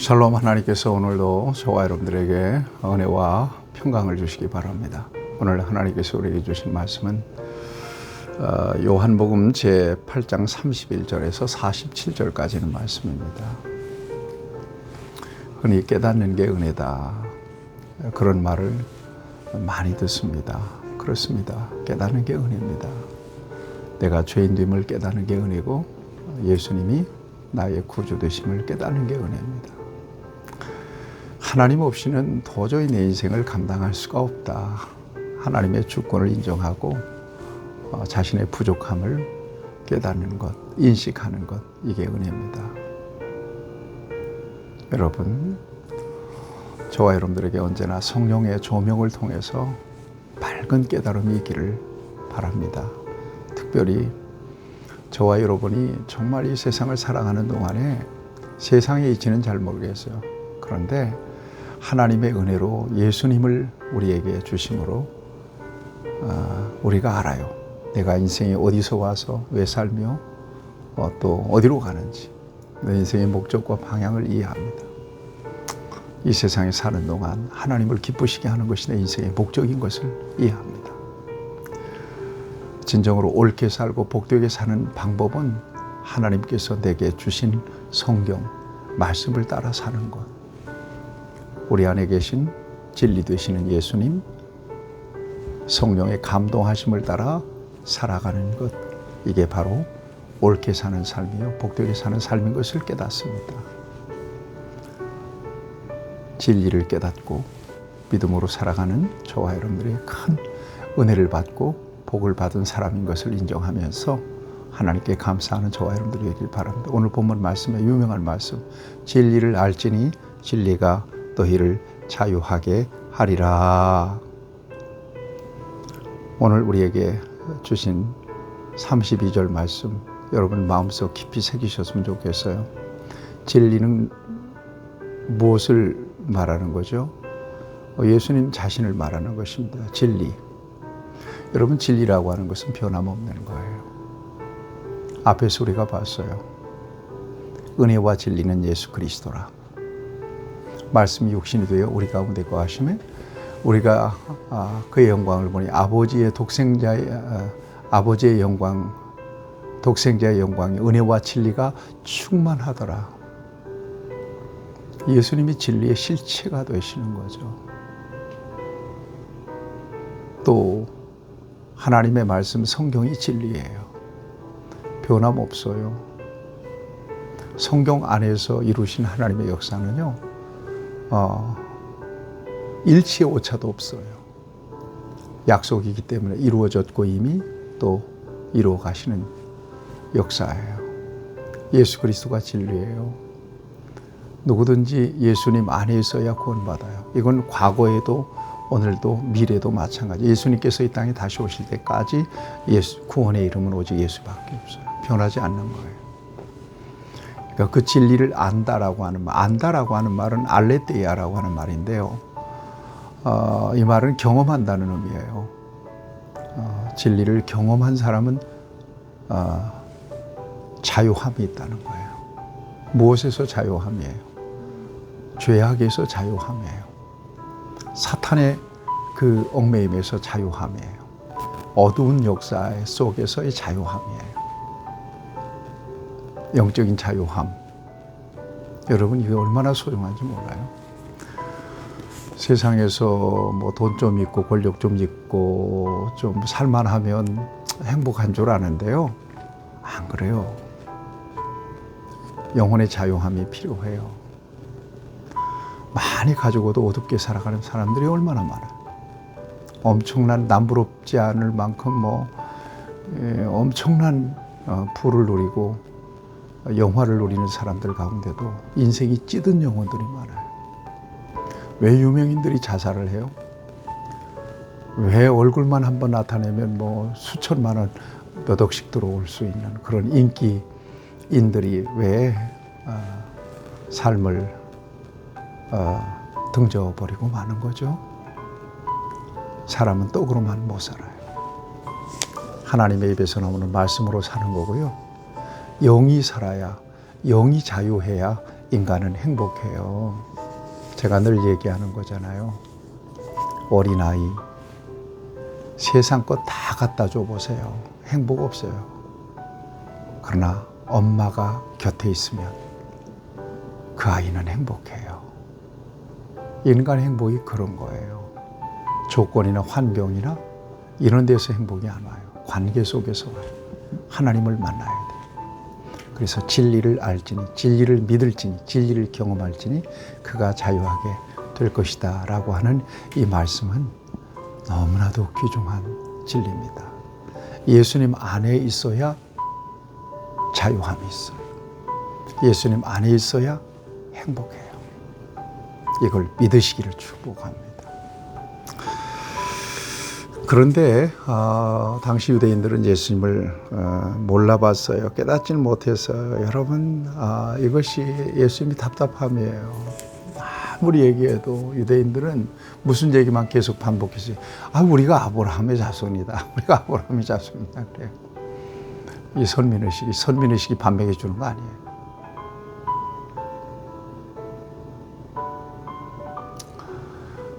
샬롬 하나님께서 오늘도 저와 여러분들에게 은혜와 평강을 주시기 바랍니다. 오늘 하나님께서 우리에게 주신 말씀은 어, 요한복음 제 8장 31절에서 47절까지는 말씀입니다. 흔히 깨닫는 게 은혜다. 그런 말을 많이 듣습니다. 그렇습니다. 깨닫는 게 은혜입니다. 내가 죄인됨을 깨닫는 게 은혜고 예수님이 나의 구주 되심을 깨닫는 게 은혜입니다. 하나님 없이는 도저히 내 인생을 감당할 수가 없다. 하나님의 주권을 인정하고 어, 자신의 부족함을 깨닫는 것, 인식하는 것, 이게 은혜입니다. 여러분, 저와 여러분들에게 언제나 성령의 조명을 통해서 밝은 깨달음이 있기를 바랍니다. 특별히 저와 여러분이 정말 이 세상을 살아가는 동안에 세상의 이치는 잘 모르겠어요. 그런데 하나님의 은혜로 예수님을 우리에게 주심으로 어, 우리가 알아요. 내가 인생에 어디서 와서 왜 살며 어, 또 어디로 가는지 내 인생의 목적과 방향을 이해합니다. 이 세상에 사는 동안 하나님을 기쁘시게 하는 것이 내 인생의 목적인 것을 이해합니다. 진정으로 옳게 살고 복되게 사는 방법은 하나님께서 내게 주신 성경, 말씀을 따라 사는 것. 우리 안에 계신 진리 되시는 예수님, 성령의 감동하심을 따라 살아가는 것. 이게 바로 옳게 사는 삶이요. 복되게 사는 삶인 것을 깨닫습니다. 진리를 깨닫고 믿음으로 살아가는 저와 여러분들이 큰 은혜를 받고 복을 받은 사람인 것을 인정하면서 하나님께 감사하는 저와 여러분들이 되길 바랍니다. 오늘 본문 말씀에 유명한 말씀 진리를 알지니 진리가 너희를 자유하게 하리라. 오늘 우리에게 주신 32절 말씀 여러분 마음속 깊이 새기셨으면 좋겠어요. 진리는 무엇을 말하는 거죠? 어, 예수님 자신을 말하는 것입니다. 진리. 여러분 진리라고 하는 것은 변함없는 거예요. 앞에서 우리가 봤어요. 은혜와 진리는 예수 그리스도라. 말씀이 육신이 되어 우리 가운데 거하시면 우리가 아, 그의 영광을 보니 아버지의 독생자의 아, 아버지의 영광, 독생자의 영광이 은혜와 진리가 충만하더라. 예수님이 진리의 실체가 되시는 거죠. 또 하나님의 말씀 성경이 진리예요. 변함없어요. 성경 안에서 이루신 하나님의 역사는요, 어, 일치의 오차도 없어요. 약속이기 때문에 이루어졌고 이미 또 이루어 가시는 역사예요. 예수 그리스도가 진리예요. 누구든지 예수님 안에 있어야 구원받아요. 이건 과거에도 오늘도 미래도 마찬가지. 예수님께서 이 땅에 다시 오실 때까지 예수, 구원의 이름은 오직 예수밖에 없어요. 변하지 않는 거예요. 그러니까 그 진리를 안다라고 하는 말, 안다라고 하는 말은 알레테이아라고 하는 말인데요. 어, 이 말은 경험한다는 의미예요. 어, 진리를 경험한 사람은 어, 자유함이 있다는 거예요. 무엇에서 자유함이에요? 죄악에서 자유함이에요. 사탄의 그 얽매임에서 자유함이에요. 어두운 역사 속에서의 자유함이에요. 영적인 자유함. 여러분 이게 얼마나 소중한지 몰라요. 세상에서 뭐 돈 좀 있고 권력 좀 있고 좀 살만하면 행복한 줄 아는데요. 안 그래요. 영혼의 자유함이 필요해요. 많이 가지고도 어둡게 살아가는 사람들이 얼마나 많아요. 엄청난 남부럽지 않을 만큼 뭐 예, 엄청난 어, 부를 누리고 영화를 누리는 사람들 가운데도 인생이 찌든 영혼들이 많아요. 왜 유명인들이 자살을 해요? 왜 얼굴만 한번 나타내면 뭐 수천만 원 몇 억씩 들어올 수 있는 그런 인기인들이 왜 어, 삶을 어, 등져버리고 마는 거죠? 사람은 떡으로만 못 살아요. 하나님의 입에서 나오는 말씀으로 사는 거고요. 영이 살아야, 영이 자유해야 인간은 행복해요. 제가 늘 얘기하는 거잖아요. 어린아이, 세상 것 다 갖다 줘 보세요. 행복 없어요. 그러나 엄마가 곁에 있으면 그 아이는 행복해요. 인간 행복이 그런 거예요. 조건이나 환경이나 이런 데서 행복이 안 와요. 관계 속에서 와요. 하나님을 만나야 돼요. 그래서 진리를 알지니, 진리를 믿을지니, 진리를 경험할지니 그가 자유하게 될 것이다. 라고 하는 이 말씀은 너무나도 귀중한 진리입니다. 예수님 안에 있어야 자유함이 있어요. 예수님 안에 있어야 행복해요. 이걸 믿으시기를 축복합니다. 그런데 어, 당시 유대인들은 예수님을 어, 몰라봤어요. 깨닫지는 못했어요. 여러분 아, 이것이 예수님이 답답함이에요. 아무리 얘기해도 유대인들은 무슨 얘기만 계속 반복해서 아 우리가 아브라함의 자손이다. 우리가 아브라함의 자손이다 그래요. 이 선민의식이 선민의식이 반백해 주는 거 아니에요.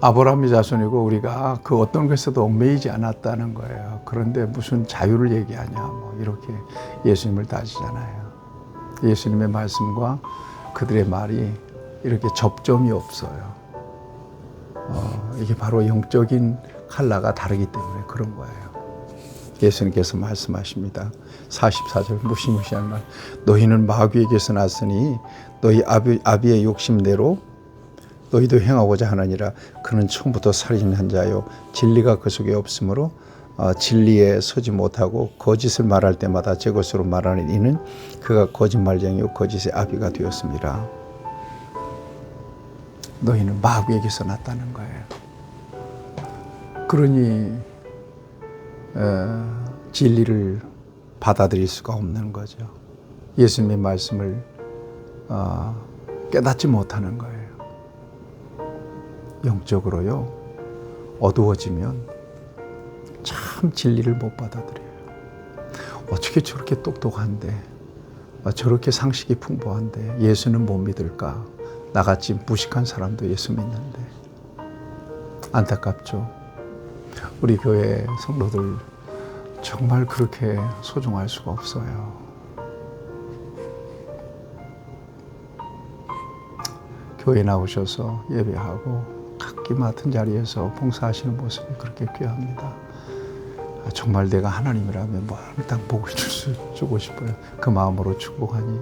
아브라함의 자손이고 우리가 그 어떤 것에도 얽매이지 않았다는 거예요. 그런데 무슨 자유를 얘기하냐 뭐 이렇게 예수님을 따지잖아요. 예수님의 말씀과 그들의 말이 이렇게 접점이 없어요. 어, 이게 바로 영적인 칼라가 다르기 때문에 그런 거예요. 예수님께서 말씀하십니다. 44절 무시무시한 말. 너희는 마귀에게서 났으니 너희 아비, 아비의 욕심대로 너희도 행하고자 하느니라. 그는 처음부터 살인한 자요. 진리가 그 속에 없으므로 어, 진리에 서지 못하고 거짓을 말할 때마다 제 것으로 말하는 이는 그가 거짓말쟁이요 거짓의 아비가 되었습니다. 너희는 마귀에게서 났다는 거예요. 그러니 어, 진리를 받아들일 수가 없는 거죠. 예수님의 말씀을 어, 깨닫지 못하는 거예요. 영적으로요 어두워지면 참 진리를 못 받아들여요. 어떻게 저렇게 똑똑한데 어, 저렇게 상식이 풍부한데 예수는 못 믿을까? 나같이 무식한 사람도 예수 믿는데 안타깝죠. 우리 교회 성도들 정말 그렇게 소중할 수가 없어요. 교회 나오셔서 예배하고 각기 맡은 자리에서 봉사하시는 모습이 그렇게 귀합니다. 아, 정말 내가 하나님이라면 뭐딱 보고 주고 싶어요. 그 마음으로 축복하니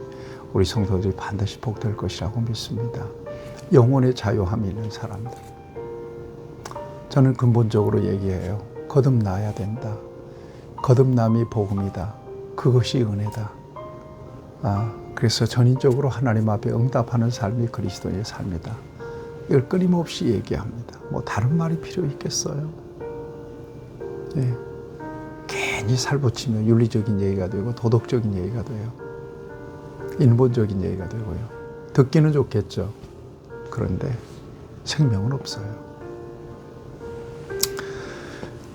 우리 성도들이 반드시 복될 것이라고 믿습니다. 영혼의 자유함이 있는 사람들. 저는 근본적으로 얘기해요. 거듭나야 된다. 거듭남이 복음이다. 그것이 은혜다. 아, 그래서 전인적으로 하나님 앞에 응답하는 삶이 그리스도의 삶이다. 이걸 끊임없이 얘기합니다. 뭐 다른 말이 필요 있겠어요? 예. 괜히 살붙이면 윤리적인 얘기가 되고 도덕적인 얘기가 돼요. 인본적인 얘기가 되고요. 듣기는 좋겠죠. 그런데 생명은 없어요.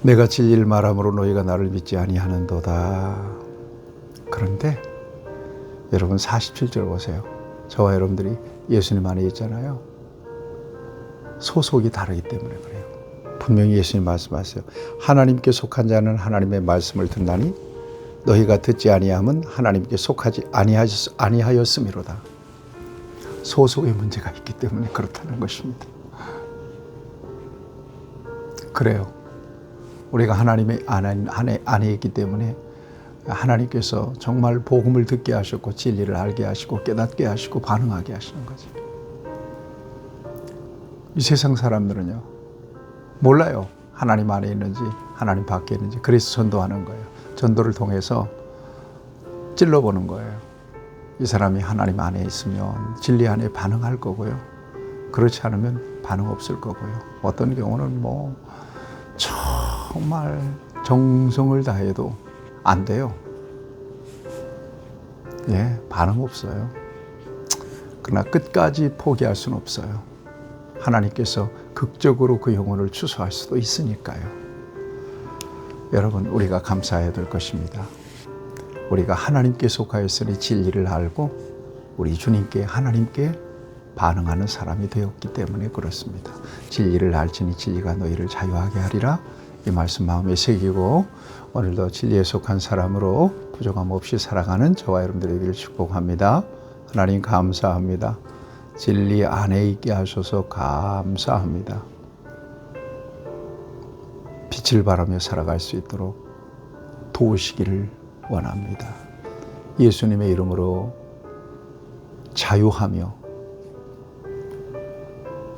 내가 진리를 말함으로 너희가 나를 믿지 아니하는도다. 그런데 여러분 47절 보세요. 저와 여러분들이 예수님 안에 있잖아요. 소속이 다르기 때문에 그래요. 분명히 예수님 말씀하세요. 하나님께 속한 자는 하나님의 말씀을 듣나니 너희가 듣지 아니함은 하나님께 속하지 아니하였, 아니하였음이로다. 소속의 문제가 있기 때문에 그렇다는 것입니다. 그래요. 우리가 하나님의 안에, 안에, 있기 때문에 하나님께서 정말 복음을 듣게 하셨고 진리를 알게 하시고 깨닫게 하시고 반응하게 하시는 거죠. 이 세상 사람들은요 몰라요 하나님 안에 있는지 하나님 밖에 있는지 그래서 전도하는 거예요. 전도를 통해서 찔러보는 거예요. 이 사람이 하나님 안에 있으면 진리 안에 반응할 거고요. 그렇지 않으면 반응 없을 거고요. 어떤 경우는 뭐 정말 정성을 다해도 안 돼요. 예, 반응 없어요. 그러나 끝까지 포기할 수는 없어요. 하나님께서 극적으로 그 영혼을 추수할 수도 있으니까요. 여러분, 우리가 감사해야 될 것입니다. 우리가 하나님께 속하였으니 진리를 알고 우리 주님께 하나님께 반응하는 사람이 되었기 때문에 그렇습니다. 진리를 알지니 진리가 너희를 자유하게 하리라. 이 말씀 마음에 새기고 오늘도 진리에 속한 사람으로 부족함 없이 살아가는 저와 여러분들의 길 축복합니다. 하나님 감사합니다. 진리 안에 있게 하셔서 감사합니다. 빛을 바라며 살아갈 수 있도록 도우시기를 원합니다. 예수님의 이름으로 자유하며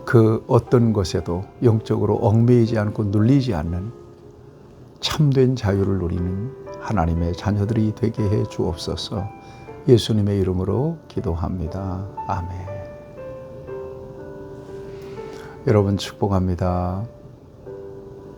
그 어떤 것에도 영적으로 얽매이지 않고 눌리지 않는 참된 자유를 누리는 하나님의 자녀들이 되게 해 주옵소서 예수님의 이름으로 기도합니다. 아멘. 여러분 축복합니다.